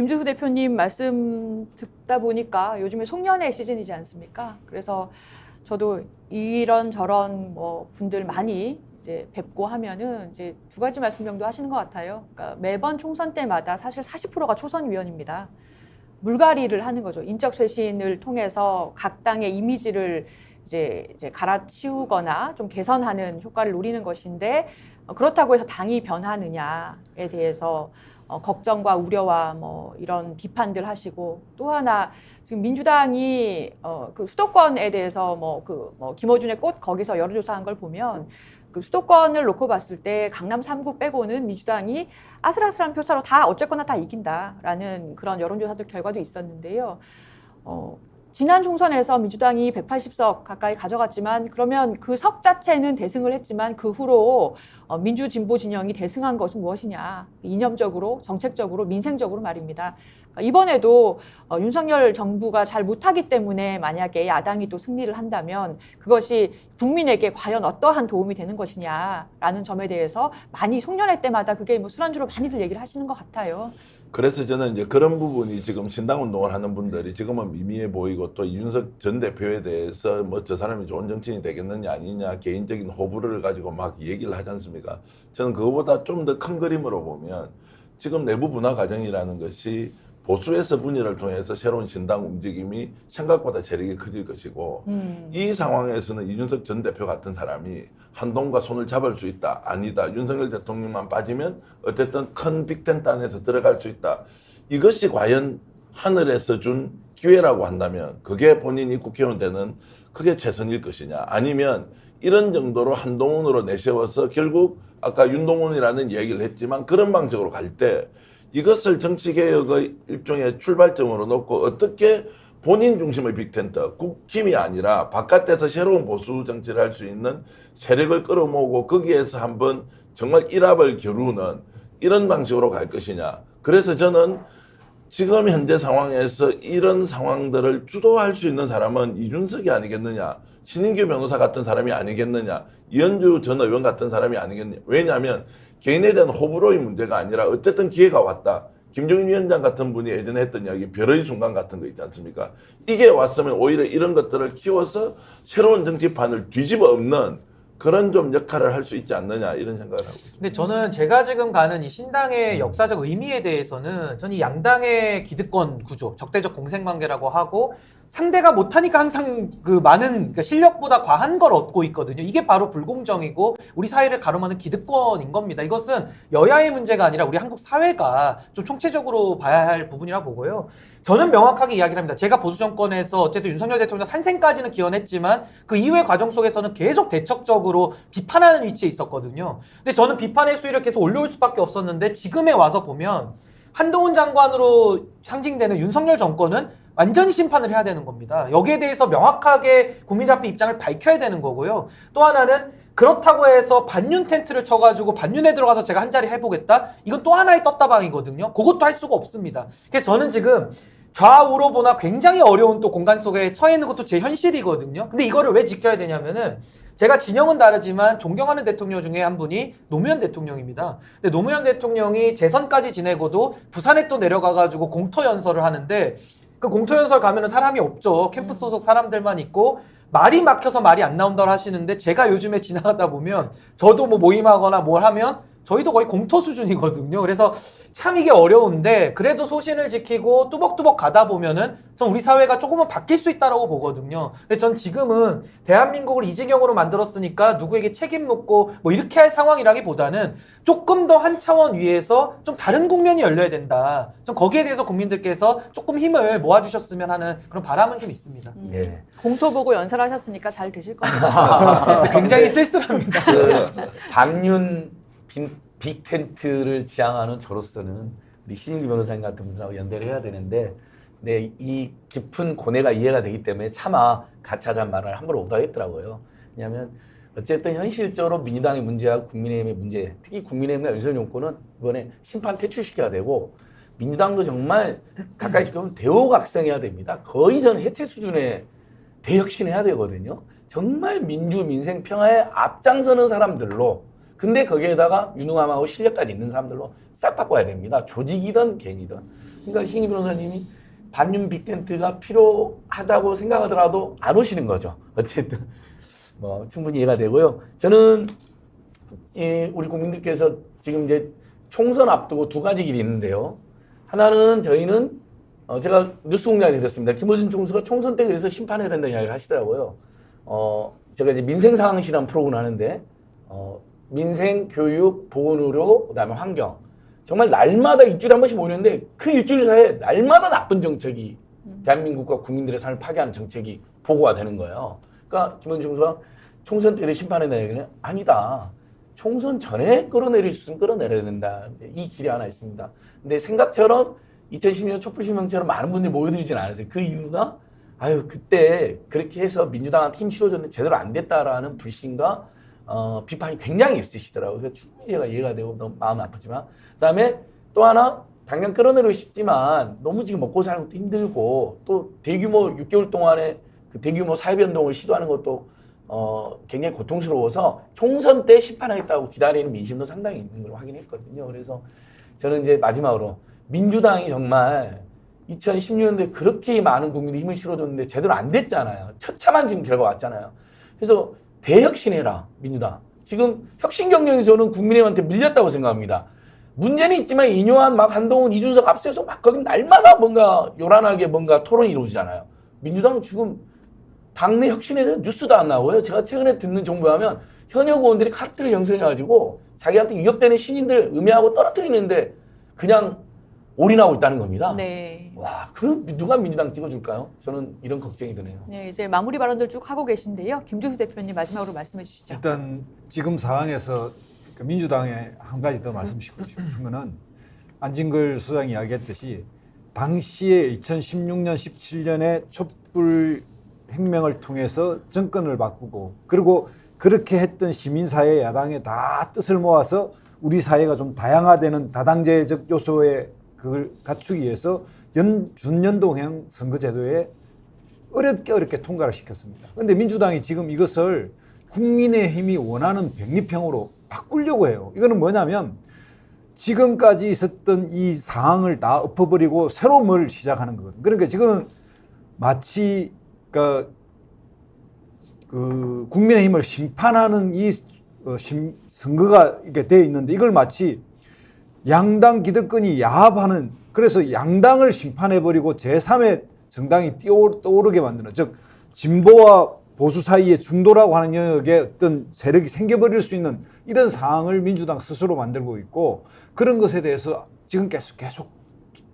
김두수 대표님 말씀 듣다 보니까 요즘에 송년회 시즌이지 않습니까? 그래서 저도 이런 저런 뭐 분들 많이 이제 뵙고 하면은 이제 두 가지 말씀 정도 하시는 것 같아요. 그러니까 매번 총선 때마다 사실 40%가 초선 위원입니다. 물갈이를 하는 거죠. 인적 쇄신을 통해서 각 당의 이미지를 이제, 이제 갈아치우거나 좀 개선하는 효과를 노리는 것인데 어, 그렇다고 해서 당이 변하느냐에 대해서 어, 걱정과 우려와 뭐 이런 비판들 하시고 또 하나 지금 민주당이 어, 그 수도권에 대해서 뭐그 뭐 김어준의 꽃 거기서 여론조사한 걸 보면 그 수도권을 놓고 봤을 때 강남 3구 빼고는 민주당이 아슬아슬한 표차로 다 어쨌거나 다 이긴다라는 그런 여론조사들 결과도 있었는데요. 어, 지난 총선에서 민주당이 180석 가까이 가져갔지만 그러면 그 석 자체는 대승을 했지만 그 후로 어, 민주 진보 진영이 대승한 것은 무엇이냐 이념적으로 정책적으로 민생적으로 말입니다. 그러니까 이번에도 어, 윤석열 정부가 잘 못하기 때문에 만약에 야당이 또 승리를 한다면 그것이 국민에게 과연 어떠한 도움이 되는 것이냐라는 점에 대해서 많이 송년회 때마다 그게 뭐 술안주로 많이들 얘기를 하시는 것 같아요. 그래서 저는 이제 그런 부분이 지금 신당 운동을 하는 분들이 지금은 미미해 보이고 또 이준석 전 대표에 대해서 뭐 저 사람이 좋은 정치인이 되겠느냐 아니냐 개인적인 호불호를 가지고 막 얘기를 하지 않습니까? 저는 그거보다 좀 더 큰 그림으로 보면 지금 내부 분화 과정이라는 것이 보수에서 분열을 통해서 새로운 신당 움직임이 생각보다 재력이 커질 것이고 음. 이 상황에서는 이준석 전 대표 같은 사람이 한동과 손을 잡을 수 있다. 아니다. 윤석열 대통령만 빠지면 어쨌든 큰 빅텐트 안에서 들어갈 수 있다. 이것이 과연 하늘에서 준 기회라고 한다면 그게 본인이 국회의원 되는 그게 최선일 것이냐. 아니면 이런 정도로 한동훈으로 내세워서 결국 아까 윤동훈이라는 얘기를 했지만 그런 방식으로 갈때 이것을 정치개혁의 일종의 출발점으로 놓고 어떻게 본인 중심의 빅텐트, 국힘이 아니라 바깥에서 새로운 보수 정치를 할 수 있는 세력을 끌어모으고 거기에서 한번 정말 일합을 겨루는 이런 방식으로 갈 것이냐. 그래서 저는 지금 현재 상황에서 이런 상황들을 주도할 수 있는 사람은 이준석이 아니겠느냐. 신인규 변호사 같은 사람이 아니겠느냐. 이현주 전 의원 같은 사람이 아니겠느냐. 왜냐하면 개인에 대한 호불호의 문제가 아니라 어쨌든 기회가 왔다. 김종인 위원장 같은 분이 예전에 했던 이야기 별의 순간 같은 거 있지 않습니까? 이게 왔으면 오히려 이런 것들을 키워서 새로운 정치판을 뒤집어 엎는 그런 좀 역할을 할 수 있지 않느냐 이런 생각을 하고 있습니다. 근데 저는 제가 지금 가는 이 신당의 역사적 의미에 대해서는 저는 이 양당의 기득권 구조, 적대적 공생관계라고 하고 상대가 못하니까 항상 그 많은 그러니까 실력보다 과한 걸 얻고 있거든요. 이게 바로 불공정이고 우리 사회를 가로막는 기득권인 겁니다. 이것은 여야의 문제가 아니라 우리 한국 사회가 좀 총체적으로 봐야 할 부분이라 보고요. 저는 명확하게 이야기를 합니다. 제가 보수 정권에서 어쨌든 윤석열 대통령 탄생까지는 기원했지만 그 이후의 과정 속에서는 계속 대척적으로 비판하는 위치에 있었거든요. 근데 저는 비판의 수위를 계속 올려올 수밖에 없었는데 지금에 와서 보면 한동훈 장관으로 상징되는 윤석열 정권은 완전히 심판을 해야 되는 겁니다. 여기에 대해서 명확하게 국민들 입장을 밝혀야 되는 거고요. 또 하나는 그렇다고 해서 반윤 텐트를 쳐가지고 반윤에 들어가서 제가 한 자리 해보겠다? 이건 또 하나의 떴다방이거든요. 그것도 할 수가 없습니다. 그래서 저는 지금 좌우로 보나 굉장히 어려운 또 공간 속에 처해 있는 것도 제 현실이거든요. 근데 이거를 왜 지켜야 되냐면은 제가 진영은 다르지만 존경하는 대통령 중에 한 분이 노무현 대통령입니다. 근데 노무현 대통령이 재선까지 지내고도 부산에 또 내려가가지고 공터 연설을 하는데 그 공터 연설 가면은 사람이 없죠. 캠프 소속 사람들만 있고 말이 막혀서 말이 안 나온다고 하시는데 제가 요즘에 지나가다 보면 저도 뭐 모임하거나 뭘 하면 저희도 거의 공터 수준이거든요. 그래서 참 이게 어려운데 그래도 소신을 지키고 뚜벅뚜벅 가다 보면은 전 우리 사회가 조금은 바뀔 수 있다라고 보거든요. 근데 전 지금은 대한민국을 이 지경으로 만들었으니까 누구에게 책임 묻고 뭐 이렇게 할 상황이라기보다는 조금 더 한 차원 위에서 좀 다른 국면이 열려야 된다. 전 거기에 대해서 국민들께서 조금 힘을 모아주셨으면 하는 그런 바람은 좀 있습니다. 음. 예. 공토 보고 연설하셨으니까 잘 되실 겁니다. 굉장히 쓸쓸합니다. 그 박윤 빈- 빅 텐트를 지향하는 저로서는 우리 신인기 변호사님 같은 분들하고 연대를 해야 되는데 네, 이 깊은 고뇌가 이해가 되기 때문에 차마 같이 하자는 말을 함부로 못하겠더라고요. 왜냐하면 어쨌든 현실적으로 민주당의 문제와 국민의힘의 문제, 특히 국민의힘과 윤석열 정권은 이번에 심판 퇴출시켜야 되고 민주당도 정말 가까이 지키면 대호각성해야 됩니다. 거의 저는 해체 수준의 대혁신해야 되거든요. 정말 민주 민생 평화에 앞장서는 사람들로 근데 거기에다가 유능함하고 실력까지 있는 사람들로 싹 바꿔야 됩니다. 조직이든 개인이든. 그러니까 신희 변호사님이 반윤 빅텐트가 필요하다고 생각하더라도 안 오시는 거죠. 어쨌든 뭐 충분히 이해가 되고요. 저는 이 우리 국민들께서 지금 이제 총선 앞두고 두 가지 길이 있는데요. 하나는 저희는 어 제가 뉴스 공장에 들었습니다. 김호준 총수가 총선 때 그래서 심판해야 된다는 이야기를 하시더라고요. 어 제가 이제 민생 상황실이라는 프로그램을 하는데 어 민생, 교육, 보건의료, 그다음에 환경 정말 날마다 일주일에 한 번씩 모이는데 그 일주일 사이에 날마다 나쁜 정책이 대한민국과 국민들의 삶을 파괴하는 정책이 보고가 되는 거예요. 그러니까 김원준 총수가 총선 때 심판해야 되는 아니다. 총선 전에 끌어내릴 수 있으면 끌어내려야 된다. 이 길이 하나 있습니다. 근데 생각처럼 2010년 촛불 신명처럼 많은 분들이 모여들진 않았어요. 그 이유가 아유 그때 그렇게 해서 민주당한테 힘 실어줬는데 제대로 안 됐다라는 불신과 어, 비판이 굉장히 있으시더라고요. 그래서 충분히 제가 이해가 되고 너무 마음 아프지만 그다음에 또 하나 당장 끌어내리고 싶지만 너무 지금 먹고 사는 것도 힘들고 또 대규모 6개월 동안에 그 대규모 사회변동을 시도하는 것도 어, 굉장히 고통스러워서 총선 때 심판하겠다고 기다리는 민심도 상당히 있는 걸 확인했거든요. 그래서 저는 이제 마지막으로 민주당이 정말 2016년도에 그렇게 많은 국민이 힘을 실어줬는데 제대로 안 됐잖아요. 처참한 지금 결과 왔잖아요. 그래서 대혁신해라 민주당. 지금 혁신 경쟁에서는 국민의힘한테 밀렸다고 생각합니다. 문제는 있지만 이뇨한 막 한동훈 이준석 앞서서 막 거기 날마다 뭔가 요란하게 뭔가 토론이 이루어지잖아요. 민주당은 지금 당내 혁신에서 뉴스도 안 나오고요. 제가 최근에 듣는 정보에 하면 현역 의원들이 카르텔을 형성해가지고 자기한테 위협되는 신인들 음해하고 떨어뜨리는데 그냥 올인하고 있다는 겁니다. 네. 와, 그럼 누가 민주당 찍어줄까요? 저는 이런 걱정이 드네요. 네, 이제 마무리 발언들 쭉 하고 계신데요. 김주수 대표님 마지막으로 말씀해 주시죠. 일단 지금 상황에서 그 민주당에 한 가지 더 말씀드리고 싶은 거는 안진걸 수장이 이야기했듯이 당시에 2016년, 17년에 촛불 혁명을 통해서 정권을 바꾸고 그리고 그렇게 했던 시민사회 야당의 다 뜻을 모아서 우리 사회가 좀 다양화되는 다당제적 요소에 그걸 갖추기 위해서 연, 준연동형 선거제도에 어렵게 어렵게 통과를 시켰습니다. 그런데 민주당이 지금 이것을 국민의힘이 원하는 백립형으로 바꾸려고 해요. 이거는 뭐냐면 지금까지 있었던 이 상황을 다 엎어버리고 새로운 뭘 시작하는 거거든요. 그러니까 지금은 마치 그러니까 그 국민의힘을 심판하는 이 어, 심- 선거가 이렇게 돼 있는데 이걸 마치 양당 기득권이 야합하는 그래서 양당을 심판해버리고 제3의 정당이 떠오르게 만드는 즉 진보와 보수 사이에 중도라고 하는 영역에 어떤 세력이 생겨버릴 수 있는 이런 상황을 민주당 스스로 만들고 있고 그런 것에 대해서 지금 계속 계속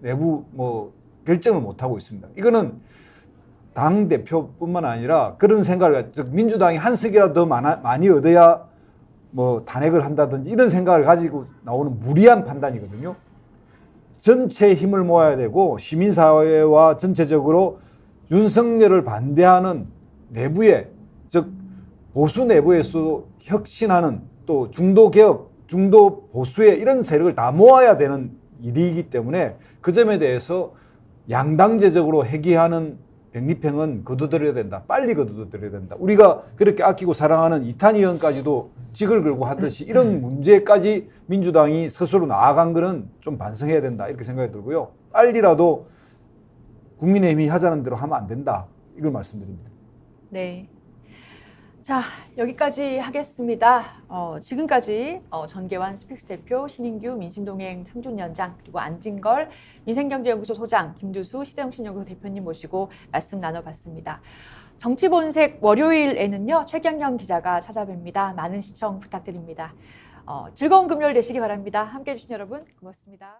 내부 뭐 결정을 못 하고 있습니다. 이거는 당 대표뿐만 아니라 그런 생각을 즉 민주당이 한 석이라도 더 많아, 많이 얻어야 뭐 탄핵을 한다든지 이런 생각을 가지고 나오는 무리한 판단이거든요. 전체 힘을 모아야 되고 시민사회와 전체적으로 윤석열을 반대하는 내부에 즉 보수 내부에서도 혁신하는 또 중도 개혁, 중도 보수의 이런 세력을 다 모아야 되는 일이기 때문에 그 점에 대해서 양당제적으로 회귀하는 백립형은 거두들여야 된다. 빨리 거두들여야 된다. 우리가 그렇게 아끼고 사랑하는 이탄 의원까지도 직을 걸고 하듯이 이런 문제까지 민주당이 스스로 나아간 거는 좀 반성해야 된다. 이렇게 생각이 들고요. 빨리라도 국민의힘이 하자는 대로 하면 안 된다. 이걸 말씀드립니다. 네. 자, 여기까지 하겠습니다. 어, 지금까지 어, 전계환 스픽스 대표, 신인규 민심동행 창준위원장, 그리고 안진걸 민생경제연구소 소장, 김두수 시대정신연구소 대표님 모시고 말씀 나눠봤습니다. 정치본색 월요일에는요, 최경영 기자가 찾아뵙니다. 많은 시청 부탁드립니다. 어, 즐거운 금요일 되시기 바랍니다. 함께 해 주신 여러분, 고맙습니다.